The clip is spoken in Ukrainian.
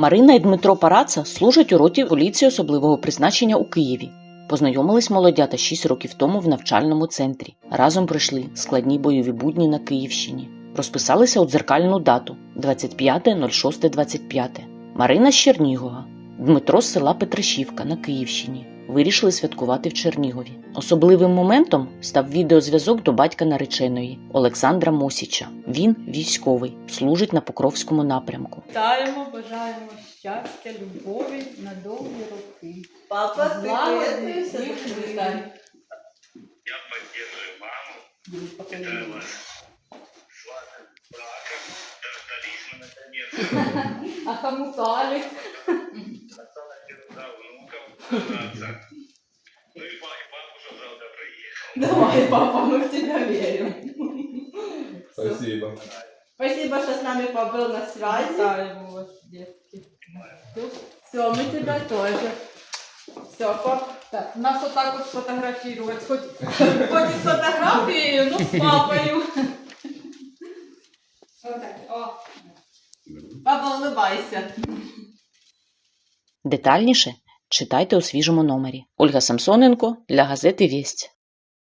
Марина і Дмитро Параца служать у роті поліції особливого призначення у Києві. Познайомились молодята 6 років тому в навчальному центрі. Разом пройшли складні бойові будні на Київщині. Розписалися у дзеркальну дату 25.06.25. Марина з Чернігова, Дмитро з села Петришівка на Київщині. Вирішили святкувати в Чернігові. Особливим моментом став відеозв'язок до батька нареченої Олександра Мосіча. Він військовий, служить на Покровському напрямку. Вітаємо, бажаємо щастя, любові на довгі роки. Папа, приветствуй, всіх вітань. Я поддерживаю маму, витаю вас с вашим браком. Дождались мы наконец. А хомутали. Осталось за внуков дождаться. Ну и, па- и папа уже завтра приехал. Давай, папа, мы в тебя верим. Спасибо. Спасибо, что с нами побыл на связи. Вітаємо вас, дітки. Все, мы тебя тоже. Все, пап. Так, нас отак от сфотографувати, хоч, хоч із фотографією, ну з папою. Отак, о. Папа, улыбайся. Детальніше читайте у свіжому номері. Ольга Самсоненко для газети Вість.